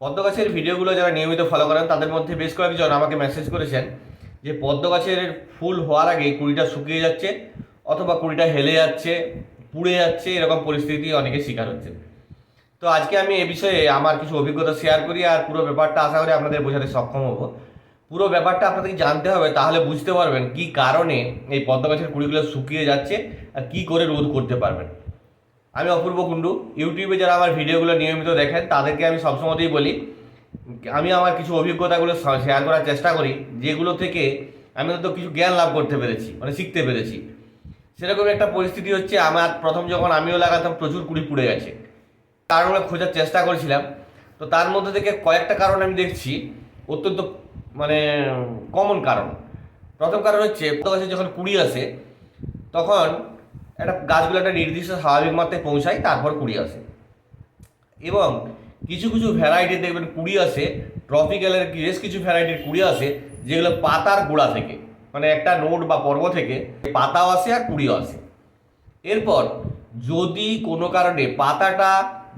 পদ্ম গাছের ভিডিওগুলো যারা নিয়মিত ফলো করেন, তাদের মধ্যে বেশ কয়েকজন আমাকে মেসেজ করেছেন যে পদ্ম গাছের ফুল হওয়ার আগে কুড়িটা শুকিয়ে যাচ্ছে অথবা কুড়িটা হেলে যাচ্ছে, পুড়ে যাচ্ছে, এরকম পরিস্থিতি অনেকে শিকার হচ্ছে। তো আজকে আমি এ বিষয়ে আমার কিছু অভিজ্ঞতা শেয়ার করি আর পুরো ব্যাপারটা আশা করি আপনাদের বোঝাতে সক্ষম হব। পুরো ব্যাপারটা আপনাদের জানতে হবে, তাহলে বুঝতে পারবেন কি কারণে এই পদ্ম গাছের কুড়িগুলো শুকিয়ে যাচ্ছে আর কী করে রোধ করতে পারবেন। আমি অপূর্ব কুণ্ডু। ইউটিউবে যারা আমার ভিডিওগুলো নিয়মিত দেখেন, তাদেরকে আমি সবসময়তেই বলি, আমি আমার কিছু অভিজ্ঞতাগুলো শেয়ার করার চেষ্টা করি, যেগুলো থেকে আমি হয়তো কিছু জ্ঞান লাভ করতে পেরেছি মানে শিখতে পেরেছি। সেরকম একটা পরিস্থিতি হচ্ছে, আমার প্রথম যখন আমিও লাগাতাম, প্রচুর কুড়ি পুড়ে গেছে। কারণগুলো খোঁজার চেষ্টা করেছিলাম। তো তার মধ্যে থেকে কয়েকটা কারণ আমি দেখছি, অত্যন্ত মানে কমন কারণ। প্রথম কারণ হচ্ছে, যখন কুড়ি আসে, তখন একটা গাছগুলো একটা নির্দিষ্ট স্বাভাবিক মাত্রায় পৌঁছায়, তারপর কুড়ি আসে। এবং কিছু কিছু ভ্যারাইটি দেখবেন কুড়ি আসে ট্রপিক্যালের বেশ কিছু ভ্যারাইটির কুড়ি আসে, যেগুলো পাতার গোড়া থেকে মানে একটা নোট বা পর্ব থেকে পাতাও আসে আর কুড়িও আসে। এরপর যদি কোনো কারণে পাতাটা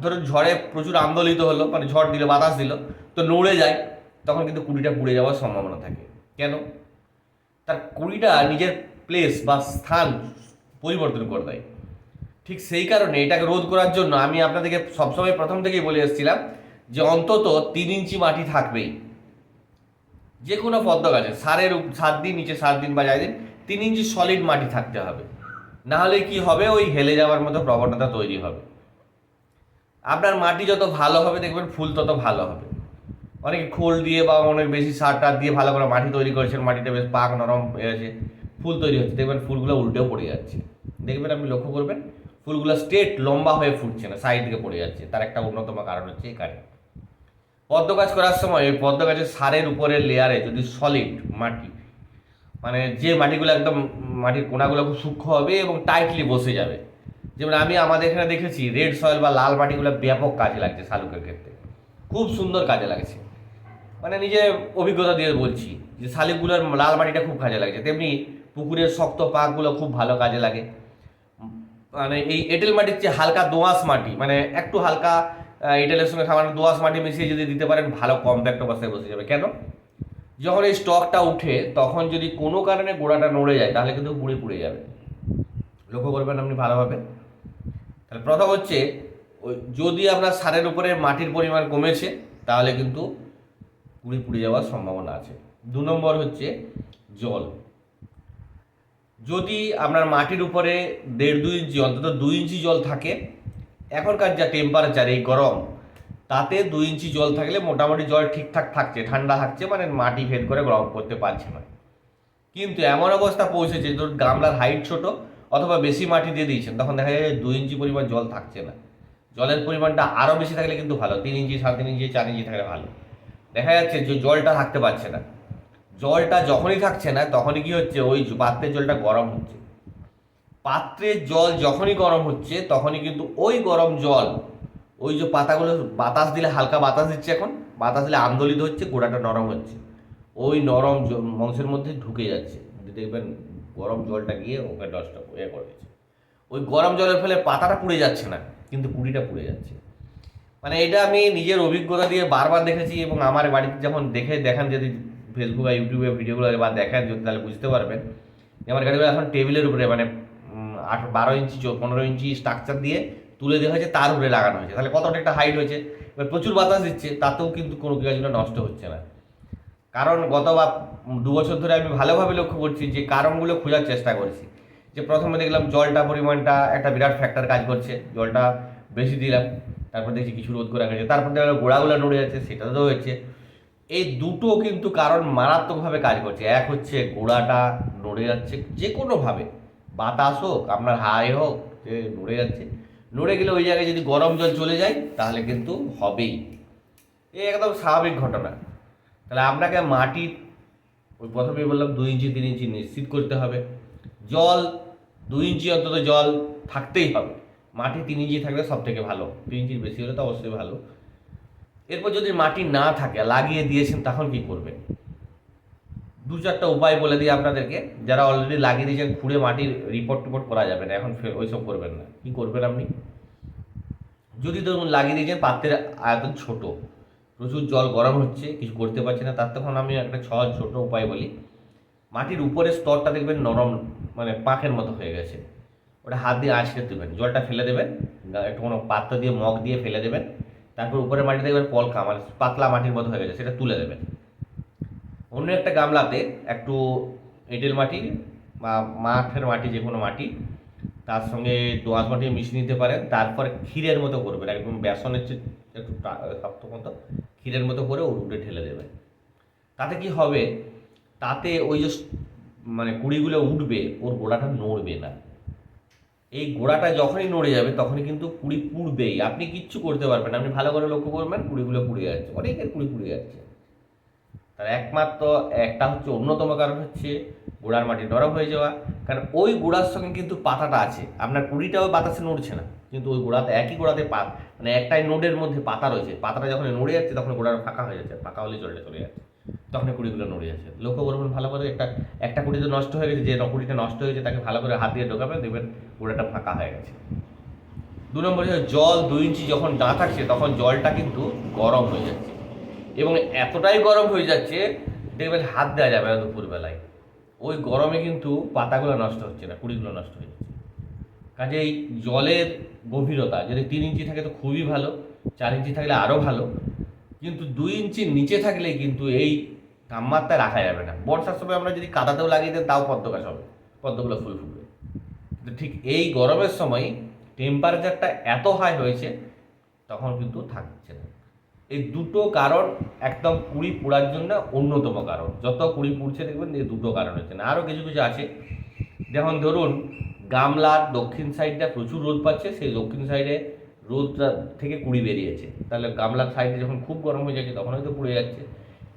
ধরো ঝড়ে প্রচুর আন্দোলিত হলো মানে ঝড় দিল, বাতাস দিল, তো নড়ে যায়, তখন কিন্তু কুড়িটা পুড়ে যাওয়ার সম্ভাবনা থাকে। কেন? তার কুড়িটা নিজের প্লেস বা স্থান পরিবর্তন করে দেয়। ঠিক সেই কারণে এটাকে রোধ করার জন্য আমি আপনাদেরকে সবসময় প্রথম থেকেই বলে এসেছিলাম যে অন্তত তিন ইঞ্চি মাটি থাকবেই। যে কোনো পদ্ম গাছে সারের সাত দিন, নিচে সাত দিন বা যাই দিন, তিন ইঞ্চি সলিড মাটি থাকতে হবে। নাহলে কি হবে? ওই হেলে যাওয়ার মতো প্রবণতা তৈরি হবে। আপনার মাটি যত ভালো হবে, দেখবেন ফুল তত ভালো হবে। অনেকে খোল দিয়ে বা অনেক বেশি সার টার দিয়ে ভালো করে মাটি তৈরি করেছেন, মাটিটা বেশ পাক নরম হয়ে আছে ফুল তৈরি হচ্ছে। দেখবেন ফুলগুলো উল্টেও পড়ে যাচ্ছে। দেখবেন আপনি লক্ষ্য করবেন, ফুলগুলো স্ট্রেট লম্বা হয়ে ফুটছে না সাইড দিকে পড়ে যাচ্ছে। তার একটা অন্যতম কারণ হচ্ছে এই কারণ পদ্ম গাছ করার সময় ওই পদ্ম গাছের সারের উপরের লেয়ারে যদি সলিড মাটি মানে যে মাটিগুলো একদম মাটির কোনাগুলো খুব সূক্ষ্ম হবে এবং টাইটলি বসে যাবে। যেমন আমি আমাদের এখানে দেখেছি রেড সয়েল বা লাল মাটিগুলো ব্যাপক কাজে লাগছে শালুকের ক্ষেত্রে। খুব সুন্দর কাজে লাগছে। মানে নিজে অভিজ্ঞতা দিয়ে বলছি যে শালিকগুলোর লাল মাটিটা খুব কাজে লাগছে তেমনি পুকুরের শক্ত পাকগুলো খুব ভালো কাজে লাগে। মানে এই এঁটেল মাটির চেয়ে হালকা দোআঁশ মাটি মানে একটু হালকা এঁটেলের সঙ্গে সামান্য দোআঁশ মাটি মিশিয়ে যদি দিতে পারেন, ভালো কম্প্যাক্ট অবস্থায় বসে যাবে। কেন? যখন এই স্টকটা উঠে, তখন যদি কোনো কারণে গোড়াটা নড়ে যায়, তাহলে কিন্তু গুঁড়ে পুড়ে যাবে। লক্ষ্য করবেন আপনি ভালোভাবে। তাহলে প্রথম হচ্ছে যদি আপনার সারের উপরে মাটির পরিমাণ কমেছে, তাহলে কিন্তু পুড়ে পুড়ে যাওয়ার সম্ভাবনা আছে। দু নম্বর হচ্ছে জল। যদি আপনার মাটির উপরে দেড় দুই ইঞ্চি, অন্তত দুই ইঞ্চি জল থাকে, এখনকার যা টেম্পারেচার এই গরম, তাতে দুই ইঞ্চি জল থাকলে মোটামুটি জল ঠিকঠাক থাকছে, ঠান্ডা থাকছে মানে মাটি ভেদ করে গরম করতে পারছে না। কিন্তু এমন অবস্থা পৌঁছেছে ধরুন গামলার হাইট ছোট, অথবা বেশি মাটি দিয়ে দিয়েছেন, তখন দেখা যায় দুই ইঞ্চি পরিমাণ জল থাকছে না। জলের পরিমাণটা আরও বেশি থাকলে কিন্তু ভালো, তিন ইঞ্চি, সাড়ে তিন ইঞ্চি, চার ইঞ্চি থাকলে ভালো। দেখা যাচ্ছে যে জলটা থাকতে পারছে না। জলটা যখনই থাকছে না, তখনই কি হচ্ছে? ওই পাত্রের জলটা গরম হচ্ছে। পাত্রের জল যখনই গরম হচ্ছে, তখনই কিন্তু ওই গরম জল, ওই যে পাতাগুলো, বাতাস দিলে, হালকা বাতাস দিচ্ছে এখন, বাতাস দিলে আন্দোলিত হচ্ছে, গোড়াটা নরম হচ্ছে। ওই নরম মাংসের মধ্যে ঢুকে যাচ্ছে। দেখবেন, গরম জলটা গিয়ে ওকে নষ্ট ইয়ে করে দিচ্ছে। ওই গরম জলের ফলে পাতাটা পুড়ে যাচ্ছে না, কিন্তু কুড়িটা পুড়ে যাচ্ছে। মানে এটা আমি নিজের অভিজ্ঞতা দিয়ে বারবার দেখেছি এবং আমার বাড়িতে যখন দেখে দেখান যদি ফেসবুক বা ইউটিউবে ভিডিওগুলো বা দেখেন যদি তাহলে বুঝতে পারবেন আমার গাড়িগুলো এখন টেবিলের উপরে মানে আট, বারো ইঞ্চি পনেরো ইঞ্চি স্ট্রাকচার দিয়ে তুলে দেওয়া হয়েছে, তার উপরে লাগানো হয়েছে। তাহলে কতটা একটা হাইট হয়েছে? এবার প্রচুর বাতাস দিচ্ছে, তাতেও কিন্তু কোনো গাছগুলো নষ্ট হচ্ছে না। কারণ গত বা দু বছর ধরে আমি ভালোভাবে লক্ষ্য করছি যে কারণগুলো খোঁজার চেষ্টা করছি। যে প্রথমে দেখলাম জলটা, পরিমাণটা একটা বিরাট ফ্যাক্টর কাজ করছে, জলটা বেশি দিলাম। তারপর দেখছি কিছু রোধ করে গেছে তারপর দেখলাম গোড়াগুলো নড়ে যাচ্ছে সেটা তো হচ্ছে এই দুটো কিন্তু কারণ মারাত্মকভাবে কাজ করছে। এক হচ্ছে গোড়াটা নড়ে যাচ্ছে যে কোনোভাবে বাতাস হোক, আপনার হাই হোক, যে নড়ে যাচ্ছে। নড়ে গেলে ওই জায়গায় যদি গরম জল চলে যায়, তাহলে কিন্তু হবেই। এই একদম স্বাভাবিক ঘটনা। তাহলে আপনাকে মাটি, ওই প্রথমেই বললাম দুই ইঞ্চি, তিন ইঞ্চি নিশ্চিত করতে হবে। জল, দুই ইঞ্চি অন্তত জল থাকতেই হবে। মাটি তিন ইঞ্চি থাকলে সব থেকে ভালো। তিন ইঞ্চির বেশি হলে তো অবশ্যই ভালো। এরপর যদি মাটি না থাকে, লাগিয়ে দিয়েছেন, তখন কি করবেন? দু চারটা উপায় বলে দিই আপনাদেরকে। যারা অলরেডি লাগিয়ে দিয়েছেন, খুঁড়ে মাটির রিপোর্ট টিপোর্ট করা যাবে না। এখন ফের ওইসব করবেন না। কি করবেন আপনি? যদি ধরুন লাগিয়ে দিয়েছেন, পাত্রের আয়তন ছোট, প্রচুর জল গরম হচ্ছে, কিছু করতে পারছে না, তার তখন আমি একটা সহজ ছোট উপায় বলি। মাটির উপরের স্তরটা দেখবেন নরম মানে পাখের মতো হয়ে গেছে। ওটা হাত দিয়ে আঁচড়ে দেবেন জলটা ফেলে দেবেন একটু কোনো পাত্র দিয়ে, মগ দিয়ে ফেলে দেবেন, তারপর উপরে মাটি দেখবেন পলকা মানে পাতলা মাটির মতো হয়ে গেছে, সেটা তুলে দেবেন। অন্য একটা গামলাতে একটু এঁটেল মাটি বা মাঠের মাটি, যে কোনো মাটি, তার সঙ্গে দোআঁশ মাটি মিশিয়ে নিতে পারেন, তারপর ক্ষীরের মতো করবেন, একদম বেসনের চেয়ে একটু শক্ত মতো, ক্ষীরের মতো করে ওর উঠে ঢেলে দেবেন। তাতে কি হবে? তাতে ওই যে মানে কুড়িগুলো উঠবে, ওর গোড়াটা নড়বে না। এই গোড়াটা যখনই নড়ে যাবে তখনই কিন্তু কুড়ি পুড়বেই। আপনি কিচ্ছু করতে পারবেন। আপনি ভালো করে লক্ষ্য করবেন, কুড়িগুলো পুড়ে যাচ্ছে। অনেকের কুড়ি পুড়ে যাচ্ছে। তার একমাত্র একটা হচ্ছে অন্যতম কারণ হচ্ছে গোড়ার মাটি নরম হয়ে যাওয়া। কারণ ওই গোড়ার সঙ্গে কিন্তু পাতাটা আছে। আপনার কুড়িটাও বাতাসে নড়ছে না। কিন্তু ওই গোড়াতে, একই গোড়াতে পাত মানে একটাই নোডের মধ্যে পাতা রয়েছে। পাতাটা যখন নড়ে যাচ্ছে তখন গোড়ার ফাঁকা হয়ে যাচ্ছে। ফাঁকা হলে জলটা চলে যাচ্ছে। তখন কুড়িগুলো নড়ে যাচ্ছে লক্ষ্য করবেন ভালো করে একটা একটা কুড়ি তো নষ্ট হয়ে গেছে, যে কুড়িটা নষ্ট হয়েছে তাকে ভালো করে হাত দিয়ে ঢোকাবেন, দেখবেন গোড়াটা ফাঁকা হয়ে গেছে। দু নম্বর জল দুই ইঞ্চি যখন না থাকছে, তখন জলটা কিন্তু গরম হয়ে যাচ্ছে। এবং এতটাই গরম হয়ে যাচ্ছে, দেখবেন হাত দেওয়া যাবে না দুপুরবেলায়। ওই গরমে কিন্তু পাতাগুলো নষ্ট হচ্ছে না, কুড়িগুলো নষ্ট হয়ে যাচ্ছে। কাজেই জলের গভীরতা, যদি তিন ইঞ্চি থাকে তো খুবই ভালো, চার ইঞ্চি থাকলে আরও ভালো। কিন্তু দুই ইঞ্চির নিচে থাকলে কিন্তু এই তাপমাত্রা রাখা যাবে না। বর্ষার সময় আমরা যদি কাদাতেও লাগিয়ে দেন, তাও পদ্ম গাছ হবে, পদ্মগুলো ফুল ফুটবে। কিন্তু ঠিক এই গরমের সময় টেম্পারেচারটা এত হাই হয়েছে, তখন কিন্তু থাকছে না। এই দুটো কারণ একদম কুড়ি পোড়ার জন্য অন্যতম কারণ। যত কুড়ি পুড়ছে দেখবেন, এই দুটো কারণ হচ্ছে না। আরও কিছু কিছু আছে। যেমন ধরুন, গামলার দক্ষিণ সাইডটা প্রচুর রোদ পাচ্ছে, সেই দক্ষিণ সাইডে রোদটা থেকে কুড়ি বেরিয়েছে। তাহলে গামলার সাইডে যখন খুব গরম হয়ে যাচ্ছে তখন হয়তো পুড়ে যাচ্ছে।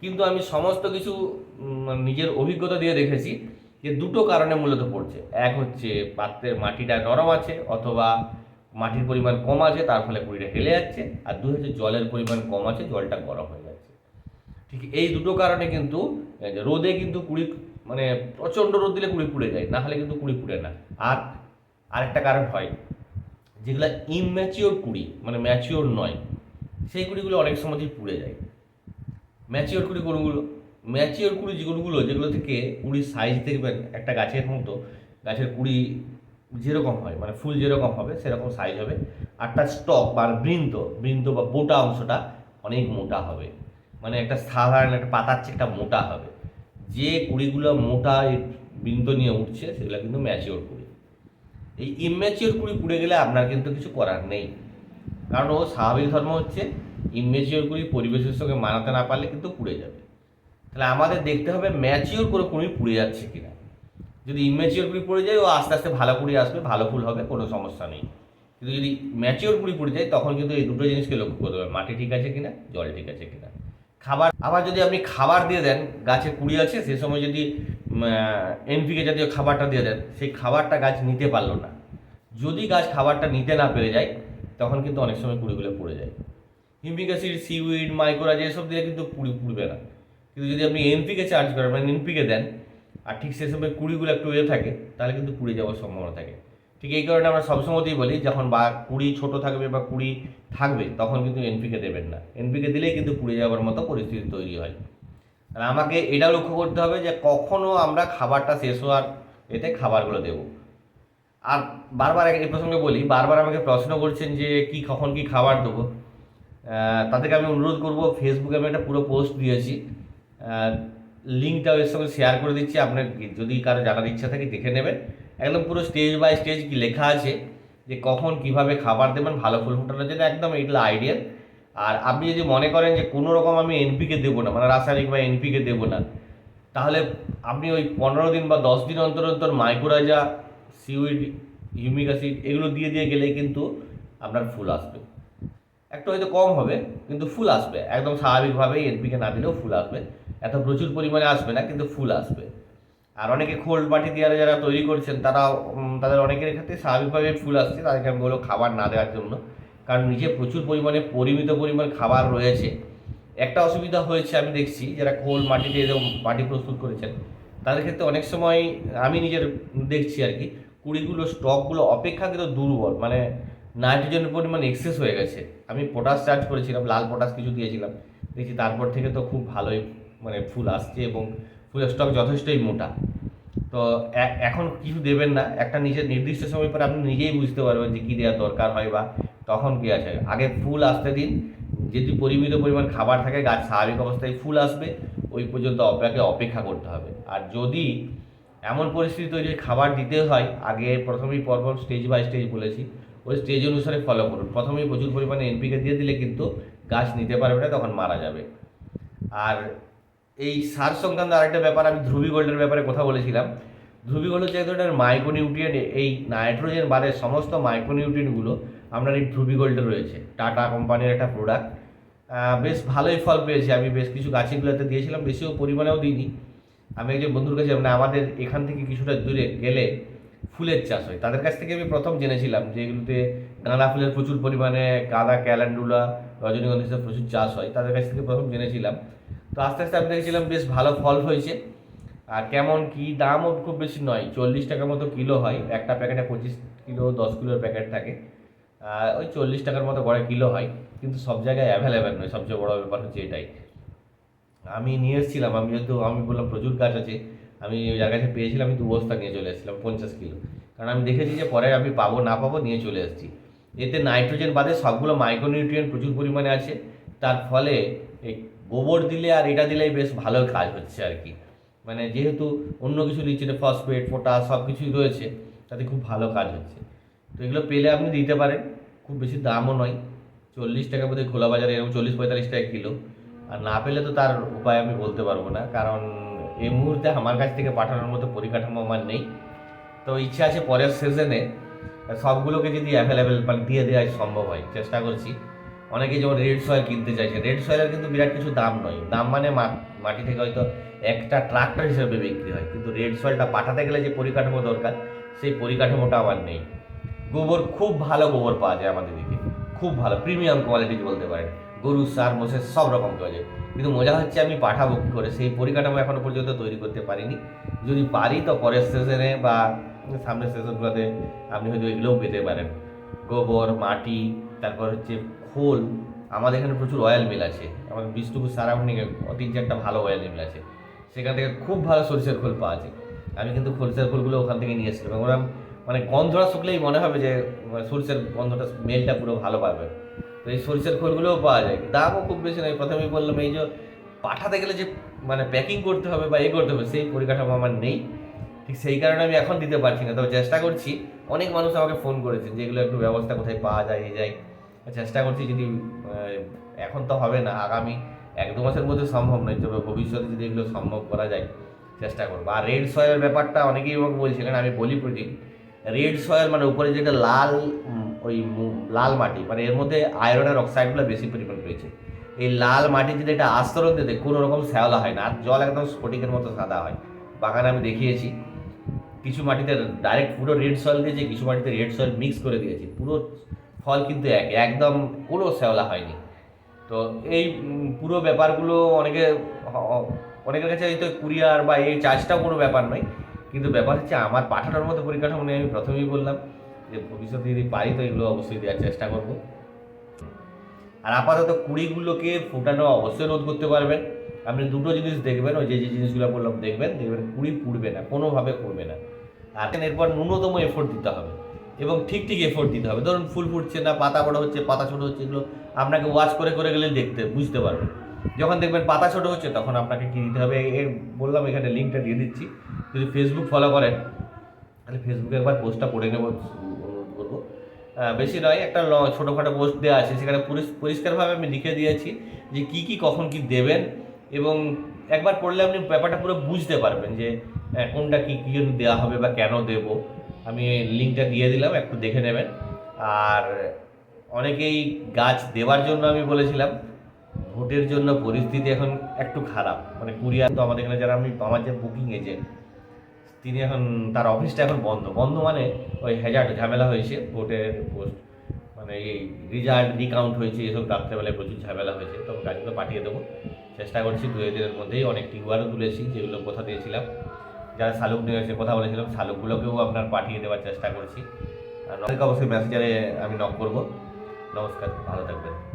কিন্তু আমি সমস্ত কিছু নিজের অভিজ্ঞতা দিয়ে দেখেছি যে দুটো কারণে মূলত পড়ছে। এক হচ্ছে পাত্রের মাটিটা নরম আছে অথবা মাটির পরিমাণ কম আছে, তার ফলে কুড়িটা হেলে যাচ্ছে। আর দুই হচ্ছে জলের পরিমাণ কম আছে, জলটা গরম হয়ে যাচ্ছে। ঠিক এই দুটো কারণে কিন্তু রোদে কিন্তু কুড়ি মানে প্রচণ্ড রোদ দিলে কুড়ি পুড়ে যায়, না হলে কিন্তু কুড়ি পুড়ে না। আর আরেকটা কারণ হয় যেগুলো ইমম্যাচিওর কুড়ি মানে ম্যাচিওর নয়, সেই কুড়িগুলো অনেক সময়তেই পুড়ে যায়। ম্যাচিওর কুড়ি কোনগুলো ম্যাচিওর কুড়ি যেগুলো যেগুলো থেকে কুড়ির সাইজ দেখবেন একটা গাছের মতো, গাছের কুড়ি যেরকম হয় মানে ফুল যেরকম হবে, সেরকম সাইজ হবে। আর তার স্টক বা বৃন্ত বৃন্দ বা বোটা অংশটা অনেক মোটা হবে। মানে একটা সাধারণ একটা পাতার চেয়ে একটা মোটা হবে। যে কুড়িগুলো মোটা বৃন্ত নিয়ে উঠছে, সেগুলো কিন্তু ম্যাচিওর কুড়ি। এই ইম্যাচিওর কুড়ি পুড়ে গেলে আপনার কিন্তু কিছু করার নেই। কারণ ও স্বাভাবিক ধর্ম হচ্ছে ইমেচিওর কুড়ি পরিবেশের সঙ্গে মানাতে না পারলে কিন্তু পুড়ে যাবে। তাহলে আমাদের দেখতে হবে ম্যাচিওর করে কুড়ি পুড়ে যাচ্ছে কিনা। যদি ইমেচিওর কুড়ি পড়ে যায়, ও আস্তে আস্তে ভালো কুড়ি আসবে, ভালো ফুল হবে, কোনো সমস্যা নেই। কিন্তু যদি ম্যাচিওর কুড়ি পড়ে যায়, তখন কিন্তু এই দুটো জিনিসকে লক্ষ্য করতে হবে, মাটি ঠিক আছে কিনা, জল ঠিক আছে কিনা। খাবার, আবার যদি আপনি খাবার দিয়ে দেন, গাছে কুড়ি আছে, সে সময় যদি এনপিকে জাতীয় খাবারটা দিয়ে দেন সেই খাবারটা গাছ নিতে পারল না। যদি গাছ খাবারটা নিতে না পেরে যায়, তখন কিন্তু অনেক সময় কুড়িগুলো পড়ে যায়। হিউমিক অ্যাসিড, সিউইড, মাইক্রোরাজ, এসব দিলে কিন্তু পুড়ি পুড়বে না। কিন্তু যদি আপনি এনপিকে চার্জ করেন মানে এনপিকে দেন, আর ঠিক সে সময় কুড়িগুলো একটু এ থাকে, তাহলে কিন্তু পুড়ে যাওয়ার সম্ভাবনা থাকে। ঠিক এই কারণে আমরা সবসময়তেই বলি, যখন বা কুড়ি ছোট থাকবে বা কুড়ি থাকবে, তখন কিন্তু এনপিকে দেবেন না। এনপিকে দিলেই কিন্তু পুড়ে যাওয়ার মতো পরিস্থিতি তৈরি হয়। আর আমাকে এটাও লক্ষ্য করতে হবে যে কখনও আমরা খাবারটা শেষ হওয়ার এতে খাবারগুলো দেবো। আর বারবার এই প্রসঙ্গে বলি, বারবার আমাকে প্রশ্ন করছেন যে কি, কখন কি খাবার দেবো। তাদেরকে আমি অনুরোধ করব ফেসবুকে আমি একটা পুরো পোস্ট দিয়েছি। লিঙ্কটাও এর সঙ্গে শেয়ার করে দিচ্ছি। আপনার যদি কারও জানার ইচ্ছা থাকে দেখে নেবেন। একদম পুরো স্টেজ বাই স্টেজ কি লেখা আছে যে কখন কীভাবে খাবার দেবেন, ভালো ফুল ফোটানোর জন্য একদম এইগুলো আইডিয়াল আর আপনি যদি মনে করেন যে কোনো রকম আমি এনপিকে দেবো না মানে রাসায়নিক বা এনপিকে দেবো না, তাহলে আপনি ওই পনেরো দিন বা দশ দিন অন্তর অন্তর মাইক্রোরাজা সিউইড হিউমিক অ্যাসিড এগুলো দিয়ে দিয়ে গেলেই কিন্তু আপনার ফুল আসবে। একটু হয়তো কম হবে, কিন্তু ফুল আসবে। একদম স্বাভাবিকভাবেই এনপিকে না দিলেও ফুল আসবে। এত প্রচুর পরিমাণে আসবে না, কিন্তু ফুল আসবে। আর অনেকে খোল্ড মাটি দিয়ে যারা তৈরি করছেন তারা তাদের অনেকের ক্ষেত্রে স্বাভাবিকভাবে ফুল আসছে, তাদেরকে আমি বলব খাবার না দেওয়ার জন্য। কারণ নিচে প্রচুর পরিমাণে পরিমিত পরিমাণ খাবার রয়েছে। একটা অসুবিধা হয়েছে, আমি দেখছি, যারা খোল মাটিতে মাটি প্রস্তুত করেছেন, তাদের ক্ষেত্রে অনেক সময় আমি নিজের দেখছি আর কি, কুড়িগুলো, স্টকগুলো অপেক্ষাকৃত দুর্বল মানে নাইট্রোজেনের পরিমাণ এক্সেস হয়ে গেছে। আমি পটাশ চার্জ করেছিলাম, লাল পটাশ কিছু দিয়েছিলাম, দেখছি তারপর থেকে তো খুব ভালোই মানে ফুল আসছে এবং ফুলের স্টক যথেষ্টই মোটা। তো এখন কিছু দেবেন না। একটা নিজের নির্দিষ্ট সময় পরে আপনি নিজেই বুঝতে পারবেন যে কী দেওয়ার দরকার হয় বা তখন কী আছে আগে ফুল আসতে দিন। যদি পরিমিত পরিমাণ খাবার থাকে, গাছ স্বাভাবিক অবস্থায় ফুল আসবে, ওই পর্যন্ত আপনাকে অপেক্ষা করতে হবে। আর যদি এমন পরিস্থিতি তৈরি খাবার দিতে হয়, আগে প্রথমেই পরপর স্টেজ বাই স্টেজ বলেছি, ওই স্টেজ অনুসারে ফলো করুন। প্রথমেই প্রচুর পরিমাণে এনপিকে দিয়ে দিলে কিন্তু গাছ নিতে পারবে না, তখন মারা যাবে। আর এই সার সংক্রান্ত আরেকটা ব্যাপার, আমি ধ্রুবি গোল্ডের ব্যাপারে কথা বলেছিলাম। ধ্রুবি গোল্ড হচ্ছে এক ধরনের মাইক্রোনিউট্রিয়েন্ট, এই নাইট্রোজেন বাদে সমস্ত মাইক্রোনিউট্রিয়েন্টগুলো আপনার এই ধ্রুবি গোল্ডে রয়েছে। টাটা কোম্পানির একটা প্রোডাক্ট বেশ ভালোই ফল পেয়েছি, আমি বেশ কিছু গাছিগুলোতে দিয়েছিলাম, বেশিও পরিমাণেও দিইনি। আমি একজন বন্ধুর কাছে মানে আমাদের এখান থেকে কিছুটা দূরে গেলে ফুলের চাষ হয়। তাদের কাছ থেকে আমি প্রথম জেনেছিলাম যে এগুলোতে গাঁদা ফুলের প্রচুর পরিমাণে গাঁদা ক্যালেন্ডুলা, রজনীগন্ধা প্রচুর চাষ হয়। তাদের কাছ থেকে প্রথম জেনেছিলাম। তো আস্তে আস্তে আমি দেখেছিলাম বেশ ভালো ফল হয়েছে। আর কেমন কি দামও খুব বেশি নয়, চল্লিশ টাকার মতো কিলো হয়। একটা প্যাকেটে পঁচিশ কিলো, দশ কিলোর প্যাকেট থাকে। ওই চল্লিশ টাকার মতো গড়ে কিলো হয়। কিন্তু সব জায়গায় অ্যাভেলেবেল নয়। সবচেয়ে বড় ব্যাপার হচ্ছে এটাই। আমি নিয়ে এসেছিলাম, আমি যেহেতু, আমি বললাম প্রচুর গাছ আছে। আমি যার কাছে পেয়েছিলাম, আমি দু বস্তা নিয়ে চলে এসেছিলাম, পঞ্চাশ কিলো। কারণ আমি দেখেছি যে পরে আমি পাবো, না পাবো নিয়ে চলে এসেছি। এতে নাইট্রোজেন বাদে সবগুলো মাইক্রোনিউট্রিয়েন্ট প্রচুর পরিমাণে আছে। তার ফলে এই গোবর দিলে আর এটা দিলেই বেশ ভালো কাজ হচ্ছে আর কি। মানে যেহেতু অন্য কিছু দিচ্ছে না ফসফেট পটাশ সব কিছুই রয়েছে, তাতে খুব ভালো কাজ হচ্ছে। তো এগুলো পেলে আপনি দিতে পারেন, খুব বেশি দামও নয়। চল্লিশ টাকা বোধহয় খোলা বাজারে এরকম চল্লিশ পঁয়তাল্লিশ টাকা কিলো। আর না পেলে তো তার উপায় আমি বলতে পারব না, কারণ এই মুহূর্তে আমার কাছ থেকে পাঠানোর মতো পরিকাঠামো আমার নেই। তো ইচ্ছা আছে পরের সিজনে সবগুলোকে যদি অ্যাভেলেবেল মানে দিয়ে দেওয়া সম্ভব হয়, চেষ্টা করছি। অনেকে যেমন রেড সয়েল কিনতে চাইছে রেড সয়েলের কিন্তু বিরাট কিছু দাম নয়। দাম মানে মাটি থেকে হয়তো একটা ট্রাক্টর হিসেবে বিক্রি হয়, কিন্তু রেড সয়েলটা পাঠাতে গেলে যে পরিকাঠামো দরকার, সেই পরিকাঠামোটা আমার নেই। গোবর খুব ভালো গোবর পাওয়া যায় আমাদের দিকে, খুব ভালো প্রিমিয়াম কোয়ালিটি বলতে পারেন। গরু, সার, মোষের সব রকম পাওয়া যায়। কিন্তু মজা হচ্ছে আমি পাঠাবো কী করে? সেই পরিকাঠামো এখনও পর্যন্ত তৈরি করতে পারিনি। যদি পারি তো পরের সিজনে বা সামনের সিজনগুলোতে আপনি হয়তো এগুলোও পেতে পারেন। গোবর, মাটি, তারপর হচ্ছে খোল, আমাদের এখানে প্রচুর অয়েল মিল আছে। আমাদের বিষ্ণুপুর সারাউন্ডিংয়ে তিন চারটা ভালো অয়েল মিল আছে। সেখান থেকে খুব ভালো সরিষার খোল পাওয়া যায়। আমি কিন্তু সরিষার খোলগুলো ওখান থেকে নিয়ে এসেছিলাম ওরা মানে গন্ধটা শুকলেই মনে হবে যে, সরিষার গন্ধটা মেলটা পুরো ভালো পাবে। তো এই সরিষার খোলগুলোও পাওয়া যায়। দামও খুব বেশি নয়। প্রথমেই বললাম, এই যে পাঠাতে গেলে যে মানে প্যাকিং করতে হবে বা এ করতে হবে, সেই পরিকাঠামো আমার নেই। ঠিক সেই কারণে আমি এখন দিতে পারছি না। তবে চেষ্টা করছি। অনেক মানুষ আমাকে ফোন করেছে যে, এগুলো একটু ব্যবস্থা কোথায় পাওয়া যায় এই যায়? চেষ্টা করছি যদি এখন তো হবে না, আগামী এক দু মাসের মধ্যে সম্ভব নয়, তবে ভবিষ্যতে যদি এগুলো সম্ভব করা যায়, চেষ্টা করব। আর রেড সয়েলের ব্যাপারটা অনেকেই আমাকে বলছিলেন, আমি বলি প্রতি রেড সয়েল মানে উপরে যেটা লাল ওই লাল মাটি মানে এর মধ্যে আয়রনের অক্সাইডগুলো বেশি পরিমাণ রয়েছে। এই লাল মাটি যদি এটা আস্তরণ দেয় কোনো রকম শ্যাওলা হয় না, আর জল একদম স্ফটিকের মতো সাদা হয়। বাগানে আমি দেখিয়েছি, কিছু মাটিতে ডাইরেক্ট পুরো রেড সয়েল দিয়েছি, কিছু মাটিতে রেড সয়েল মিক্স করে দিয়েছি, পুরো ফল কিন্তু এক, একদম কোনো শ্যাওলা হয়নি। তো এই পুরো ব্যাপারগুলো অনেকে অনেকের কাছে হয়তো কুরিয়ার বা এই চার্জটাও কোনো ব্যাপার নয়। কিন্তু ব্যাপার হচ্ছে আমার পাঠানোর মতো পরিকাঠামো নিয়ে আমি প্রথমেই বললাম যে ভবিষ্যতে যদি পারি তো এগুলো অবশ্যই দেওয়ার চেষ্টা করব। আর আপাতত কুড়িগুলোকে ফুটানো অবশ্যই রোধ করতে পারবেন। আপনি দুটো জিনিস দেখবেন, ওই যে যে জিনিসগুলো বললাম দেখবেন দেখবেন কুড়ি পুড়বে না, কোনোভাবে পুড়বে না। আর এরপর ন্যূনতম এফোর্ট দিতে হবে। এবং ঠিক ঠিক এফোর্ট দিতে হবে। ধরুন ফুল ফুটছে না, পাতা বড় হচ্ছে, পাতা ছোট হচ্ছে, এগুলো আপনাকে ওয়াচ করে করে গেলে দেখতে, বুঝতে পারবেন। যখন দেখবেন পাতা ছোট হচ্ছে, তখন আপনাকে কী দিতে হবে? এর বললাম এখানে লিঙ্কটা দিয়ে দিচ্ছি। যদি ফেসবুক ফলো করেন, তাহলে ফেসবুকে একবার পোস্টটা পড়ে নেব। অনুরোধ করব। বেশি নয়, একটা ছোটোখাটো পোস্ট দেওয়া আছে, সেখানে পরিষ্কারভাবে আমি লিখে দিয়েছি যে কি কি কখন কি দেবেন এবং একবার পড়লে আপনি ব্যাপারটা পুরো বুঝতে পারবেন যে কোনটা কী কী দেওয়া হবে বা কেন দেব। আমি লিঙ্কটা দিয়ে দিলাম, একটু দেখে নেবেন। আর অনেকেই গাছ দেওয়ার জন্য আমি বলেছিলাম, ভোটের জন্য পরিস্থিতি এখন একটু খারাপ। মানে কুরিয়ার তো আমাদের এখানে যারা আমি, আমার যে বুকিং এজেন্ট, তিনি এখন, তার অফিসটা এখন বন্ধ। বন্ধ মানে ওই হ্যাজার্ড ঝামেলা হয়েছে, ভোটের পোস্ট মানে এই রেজাল্ট রিকাউন্ট হয়েছে, এসব রাত্রেবেলায় প্রচুর ঝামেলা হয়েছে। তো গাছগুলো পাঠিয়ে দেবো। চেষ্টা করছি দু দিনের মধ্যেই, অনেক টিউবারও তুলেছি, যেগুলো কথা দিয়েছিলাম যারা শালুক নিয়ে এসে কথা বলেছিলাম, শালুকগুলোকেও আপনার পাঠিয়ে দেওয়ার চেষ্টা করছি। আর অবশ্যই মেসেঞ্জারে আমি নক করব। নমস্কার, ভালো থাকবেন।